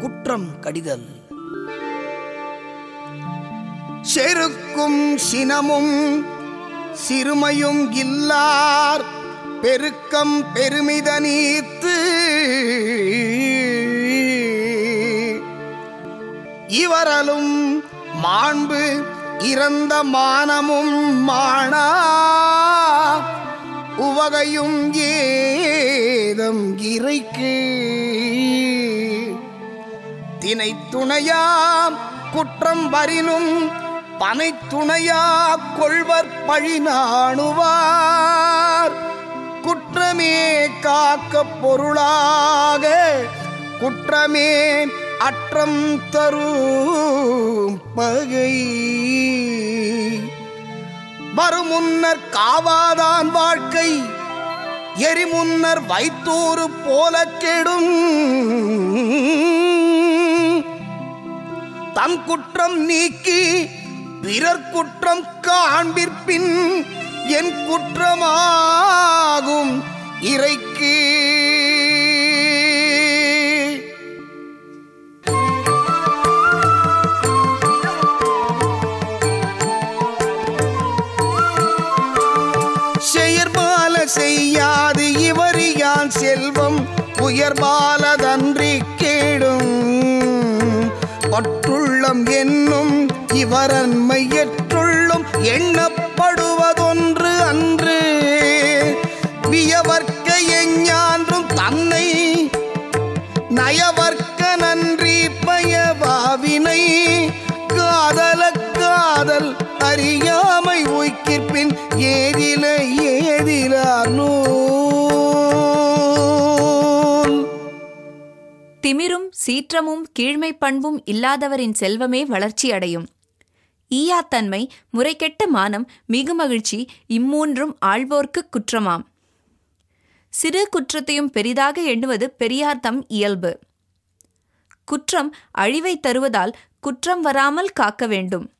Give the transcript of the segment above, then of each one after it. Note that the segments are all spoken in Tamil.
குற்றம் கடிதல். செருக்கும் சினமும் சிறுமையும் இல்லார். பெருக்கம் பெருமித நீத்து இவரலும் மாண்பு இறந்த மானமும் மானா உவகையும் ஏதம் இறைக்கு. தினை துணையாம் குற்றம் வரினும் பனை துணையா கொள்வர் பழி நாணுவார். குற்றமே காக்க பொருளாக குற்றமே அற்றம் தரும் பகை. வருமுன்னர் காவாதான் வாழ்க்கை எரிமுன்னர் வைத்தோறு போல கெடும். தம் குற்றம் நீக்கி பிறர் குற்றம் காண்பிற்பின் என் குற்றமாகும் இறைக்கு. செயற்பால செய்யாது இவரியான் செல்வம் உயர்பாலதன்றி கேடும். பற்றுள்ளம் என்னும் இவரன்மையற்றுள்ளும் எண்ணப்படுவதொன்று அன்று. வியவர்க்க எஞ்ஞான்றும் தன்னை நயவர்க்க நன்றி பயவாவினை காதல காதல் அறியாமை உய்க்கிற்பின் ஏதில திமிரும் சீற்றமும் கீழ்மை பண்பும் இல்லாதவரின் செல்வமே வளர்ச்சி அடையும் ஈயாத்தன்மை முறைகெட்ட மானம் மிகுமகிழ்ச்சி இம்மூன்றும் ஆழ்வோர்க்கு குற்றமாம். சிறு குற்றத்தையும் பெரிதாக எண்ணுவது பெரியார் தம் இயல்பு. குற்றம் அழிவை தருவதால் குற்றம் வராமல் காக்க வேண்டும்.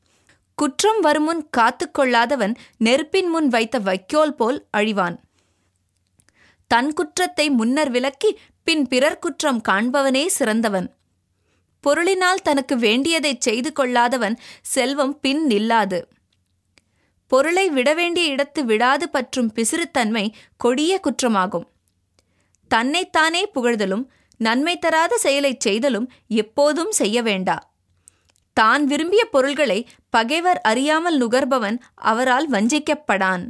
குற்றம் வருமுன் காத்துக்கொள்ளாதவன் நெருப்பின் முன் வைத்த வைக்கோல் போல் அழிவான். தன் குற்றத்தை முன்னர் விலக்கி பின் பிறர் குற்றம் காண்பவனே சிறந்தவன். பொருளினால் தனக்கு வேண்டியதைச் செய்து கொள்ளாதவன் செல்வம் பின் நில்லாது. பொருளை விட வேண்டிய இடத்து விடாது பற்றும் பிசிறுத்தன்மை கொடிய குற்றமாகும். தன்னைத்தானே புகழ்தலும் நன்மை தராத செயலைச் செய்தலும் எப்போதும் செய்ய வேண்டா. தான் விரும்பிய பொருள்களை பகைவர் அறியாமல் நுகர்பவன் அவரால் வஞ்சிக்கப்படான்.